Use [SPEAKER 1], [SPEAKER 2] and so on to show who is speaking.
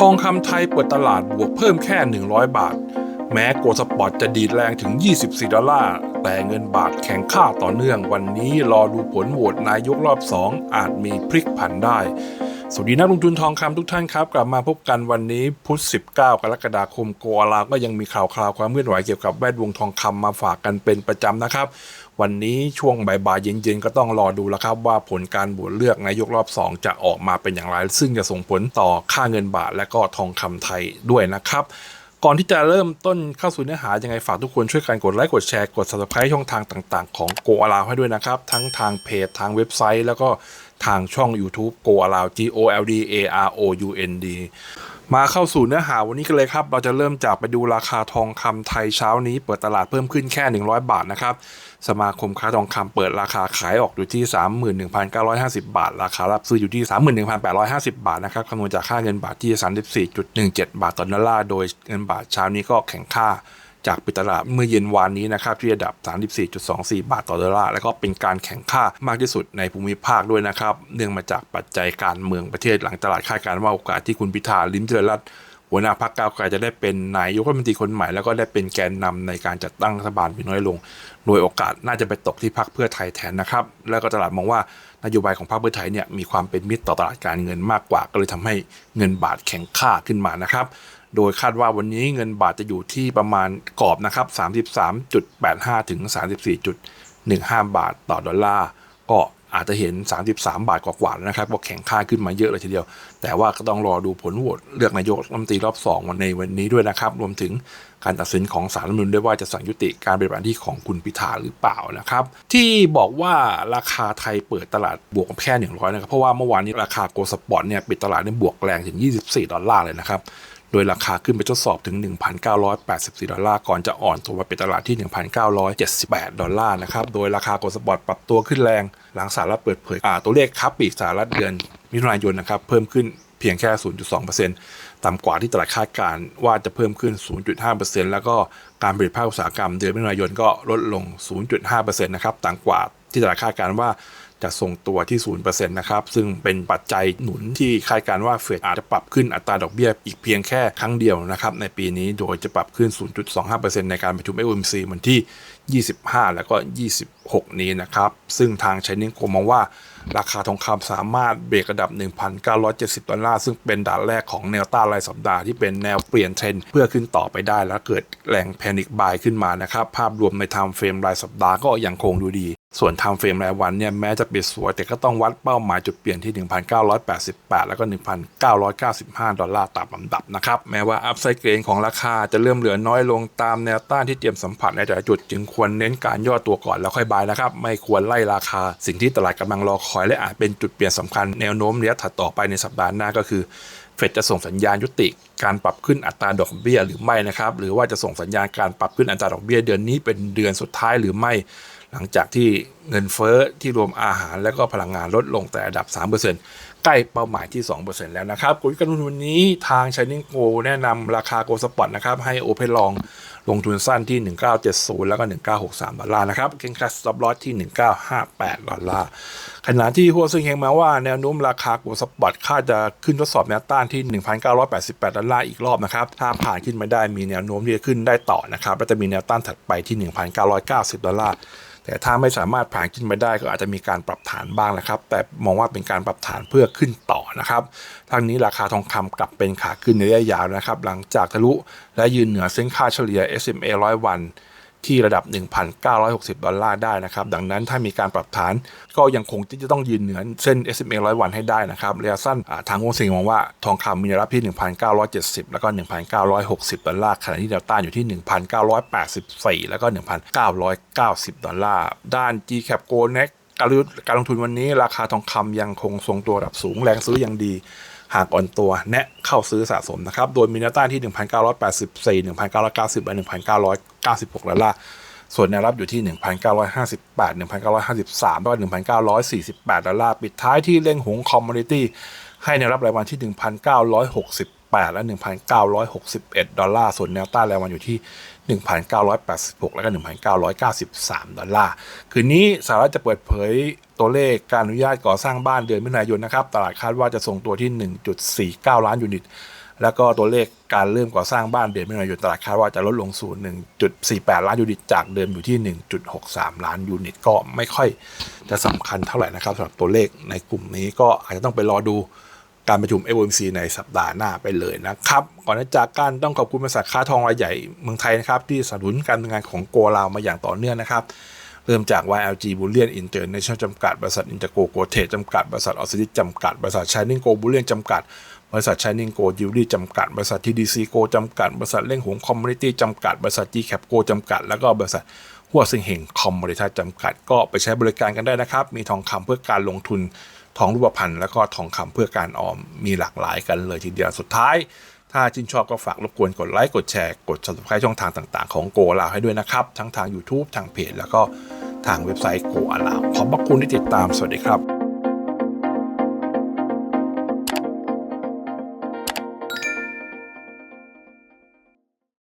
[SPEAKER 1] ทองคำไทยเปิดตลาดบวกเพิ่มแค่ 100 บาท แม้โกลสปอร์ตจะดีดแรงถึง 24 ดอลลาร์ แต่เงินบาทแข็งค่าต่อเนื่องวันนี้รอดูผลโหวตนายกรอบ 2 อาจมีพลิกผันได้ สวัสดีนักลงทุนทองคำทุกท่านครับ กลับมาพบกันวันนี้พุธ19 กรกฎาคมโกอาลาก็ยังมีข่าวคราวความเคลื่อนไหวเกี่ยวกับแวดวงทองคำมาฝากกันเป็นประจำนะครับ วันนี้ช่วงบ่ายๆเย็นๆ ก็ต้องรอดูแล้วครับว่าผลการโหวตเลือกนายกรอบ 2 จะออกมาเป็นอย่างไร ซึ่งจะส่งผลต่อค่าเงินบาทและก็ทองคำไทยด้วยนะครับก่อนที่จะเริ่มต้นเข้าสู่เนื้อหายังไงฝากทุกคนช่วยกันกดไลค์กดแชร์กด subscribe ช่องทางต่าง ๆ ของ Go a l o w ให้ด้วยนะครับ ทั้งทางเพจทางเว็บไซต์ แล้วก็ ทางช่อง YouTube Go a l o w G O L D A R O U N D มาเข้าสู่เนื้อหาวันนี้กันเลยครับ เราจะเริ่มจากไปดูราคาทองคำไทยเช้านี้ เปิดตลาดเพิ่มขึ้นแค่ 100 บาทนะครับ สมาคมค้าทองคำเปิดราคาขายออกอยู่ที่ 31,950 บาท ราคารับซื้ออยู่ที่ 31,850 บาทนะครับคำนวณจากค่าเงินบาทที่ 34.17 บาทต่อดอลลาร์ โดยเงินบาทเช้านี้ก็แข็งค่า จากปิดตลาดเมื่อเย็นวานนี้นะครับที่ระดับ 34.24 บาทต่อดอลลาร์แล้วก็เป็นการแข่งค่ามากที่สุดในภูมิภาคด้วยนะครับ เนื่องมาจากปัจจัยการเมืองประเทศหลังตลาดคาดการณ์ว่าโอกาสที่คุณพิธาลิ้มเจริญรัตน์หัวหน้าพรรคก้าวไกลจะได้เป็นนายกรัฐมนตรีคนใหม่ แล้วก็ได้เป็นแกนนำในการจัดตั้งรัฐบาลมีน้อยลง โดยโอกาสน่าจะไปตกที่พรรคเพื่อไทยแทนนะครับ แล้วก็ตลาดมองว่านโยบายของพรรคเพื่อไทยเนี่ยมีความเป็นมิตรต่อตลาดการเงินมากกว่า ก็เลยทำให้เงินบาทแข็งค่าขึ้นมานะครับโดยคาดว่าวันนี้เงินบาทจะอยู่ที่ประมาณกรอบนะครับ 33.85 ถึง 34.15 บาทต่อดอลลาร์ก็อาจจะเห็น 33 บาทกว่าๆแล้วนะครับ ก็แข็งค่าขึ้นมาเยอะเลยทีเดียว แต่ว่าก็ต้องรอดูผลโหวตเลือกนายกรัฐมนตรีรอบ2วันในวันนี้ด้วยนะครับ รวมถึงการตัดสินของศาลรัฐมนูญด้วยว่าจะสั่งยุติการปฏิบัติหน้าที่ของคุณพิธาหรือเปล่านะครับ ที่บอกว่าราคาไทยเปิดตลาดบวกแค่ 100 นะครับ เพราะว่าเมื่อวานนี้ราคาโกลสปอร์ตเนี่ยปิดตลาดได้บวกแรงถึง 24 ดอลลาร์เลยนะครับ โดยราคาขึ้นไปทดสอบถึง 1,984 ดอลลาร์ก่อนจะอ่อนตัวมาเป็นตลาดที่ 1,978 ดอลลาร์นะครับ โดยราคาโกลด์สปอร์ตปรับตัวขึ้นแรง หลังสหรัฐเปิดเผยตัวเลขค้าปลีกสหรัฐเดือนมิถุนายนนะครับเพิ่มขึ้นเพียงแค่ 0.2%ต่ำกว่าที่ตลาดคาดการณ์ว่าจะเพิ่มขึ้น 0.5%แล้วก็การผลิตภาคอุตสาหกรรมเดือนมิถุนายนก็ลดลง 0.5%นะครับต่ำกว่าที่ตลาดคาดการณ์ว่า จะส่งตัวที่ 0%นะครับ ซึ่งเป็นปัจจัยหนุนที่คาดการว่าเฟดอาจจะปรับขึ้นอัตราดอกเบี้ยอีกเพียงแค่ครั้งเดียวนะครับ ในปีนี้โดยจะปรับขึ้น 0.25%ในการประชุม FOMC วันที่ 25 แล้วก็ 26 นี้นะครับ ซึ่งทางไชนิ่งโกมองว่าราคาทองคำสามารถเบรกระดับ 1,970 ดอลลาร์ ซึ่งเป็นด่านแรกของแนวต้านรายสัปดาห์ที่เป็นแนวเปลี่ยนเทรนเพื่อขึ้นต่อไปได้และเกิดแรงแพนิคบายขึ้นมานะครับ ภาพรวมในไทม์เฟรมรายสัปดาห์ก็ยังคงดูดีส่วนไทม์เฟรมรายวันเนี่ยแม้จะปิดสวย แต่ก็ต้องวัดเป้าหมายจุดเปลี่ยนที่ 1,988 แล้วก็ 1,995 ดอลลาร์ตามลำดับนะครับ แม้ว่าอัพไซด์เกรนของราคาจะเริ่มเหลือน้อยลงตามแนวต้านที่เตรียมสัมผัสในแต่ละจุดจึงควรเน้นการย่อตัวก่อนแล้วค่อยบายนะครับ ไม่ควรไล่ราคา สิ่งที่ตลาดกำลังรอคอยและอาจเป็นจุดเปลี่ยนสำคัญแนวโน้มระยะถัดต่อไปในสัปดาห์หน้าก็คือเฟดจะส่งสัญญาณยุติการปรับขึ้นอัตราดอกเบี้ยหรือไม่นะครับหรือว่าจะส่งสัญญาณการปรับขึ้นอัตราดอกเบี้ยเดือนนี้เป็นเดือนสุดท้ายหรือไม่ หลังจากที่เงินเฟ้อที่รวมอาหารและก็พลังงานลดลงแต่ระดับ 3%ใกล้เป้าหมายที่ 2%แล้วนะครับกลยุทธ์การลงทุนวันนี้ทาง c h i n i n g Go แนะนำราคาโกลสปอตนะครับให้โอเพนลองลงทุนสั้นที่ 1970 แล้วก็ 1963 ดอลลาร์นะครับ เก่งคัสต็อปลอสที่ 1958 ดอลลาร์ ขณะที่หัวซึ่งเฮงมาว่าแนวโน้มราคาโกลสปอตคาดจะขึ้นทดสอบแนวต้านที่ 1988 ดอลลาร์อีกรอบนะครับ ถ้าผ่านขึ้นมาได้มีแนวโน้มที่จะขึ้นได้ต่อนะครับ และจะมีแนวต้านถัดไปที่ 1990 ดอลลาร์ แต่ถ้าไม่สามารถผ่านขึ้นไปได้ก็อาจจะมีการปรับฐานบ้างนะครับ แต่มองว่าเป็นการปรับฐานเพื่อขึ้นต่อนะครับทางนี้ราคาทองคำกลับเป็นขาขึ้นในระยะยาวนะครับ หลังจากทะลุและยืนเหนือเส้นค่าเฉลี่ย SMA 100 วัน ที่ระดับ 1,960 ดอลลาร์ได้นะครับ ดังนั้นถ้ามีการปรับฐานก็ยังคงที่จะต้องยืนเหนือเส้น SMA 100 วันให้ได้นะครับระยะสั้นทางวงสิงมองว่าทองคำมีแนวรับที่ 1,970 แล้วก็ 1,960 ดอลลาร์ขณะที่แนวต้านอยู่ที่ 1,984 แล้วก็ 1,990 ดอลลาร์ด้าน GCAP Go Next กการลงทุนวันนี้ราคาทองคำยังคงทรงตัวระดับสูงแรงซื้อยังดี หากอ่อนตัวแนะเข้าซื้อสะสมนะครับ โดยมีแนวต้านที่ 1,984 1,990 และ 1,996ดอลลาร์ส่วนแนวรับอยู่ที่ 1,958 1,953 แล้วก็1,948 ดอลลาร์ ปิดท้ายที่เล่งหงคอมมูนิตี้ให้แนวรับรายวันที่ 1,960 1,968และ 1,961 ดอลลาร์ ส่วนแนวต้านแรายวันอยู่ที่ 1,986 และก็ 1,993 ดอลลาร์ คืนนี้สหรัฐจะเปิดเผยตัวเลขการอนุญาตก่อสร้างบ้านเดือนมิถุนายนนะครับ ตลาดคาดว่าจะส่งตัวที่ 1.49 ล้านยูนิต แล้วก็ตัวเลขการเริ่มก่อสร้างบ้านเดือนมิถุนายนตลาดคาดว่าจะลดลงสู่ 1.48 ล้านยูนิต จากเดิมอยู่ที่ 1.63 ล้านยูนิต ก็ไม่ค่อยจะสำคัญเท่าไหร่นะครับสำหรับตัวเลขในกลุ่มนี้ก็อาจจะต้องไปรอดู การประชุม FOMC ในสัปดาห์หน้าไปเลยนะครับ ก่อนจะจากการต้องขอบคุณบริษัทค้าทองรายใหญ่เมืองไทยนะครับ ที่สนับสนุนการทำงานของโกลาวมาอย่างต่อเนื่องนะครับ เริ่มจาก YLG Bullion International จำกัด บริษัทอินเตอร์โกโกเทจำกัด บริษัทออสซิลิจำกัด บริษัท Shining Go Bullion จำกัด บริษัท Shining Go Jewelry จำกัด บริษัท TDC Go จำกัด บริษัทเล่งหงคอมมูนิตี้จำกัด บริษัท GCAP Go จำกัด แล้วก็บริษัทหัวซิงเฮงคอมมูนิตี้จำกัด ก็ไปใช้บริการกันได้นะครับ มีทองคำเพื่อการลงทุน ทองรูปพรรณแล้วก็ทองคำเพื่อการออมมีหลากหลายกันเลยทีเดียวสุดท้าย ถ้าชื่นชอบก็ฝากรบกวนกดไลค์กดแชร์กด subscribe ช่องทางต่างๆ ของโกลาวให้ด้วยนะครับ ทั้งทาง YouTube ทางเพจแล้วก็ทางเว็บไซต์โกอาลาวขอบพระคุณที่ติดตามสวัสดีครับ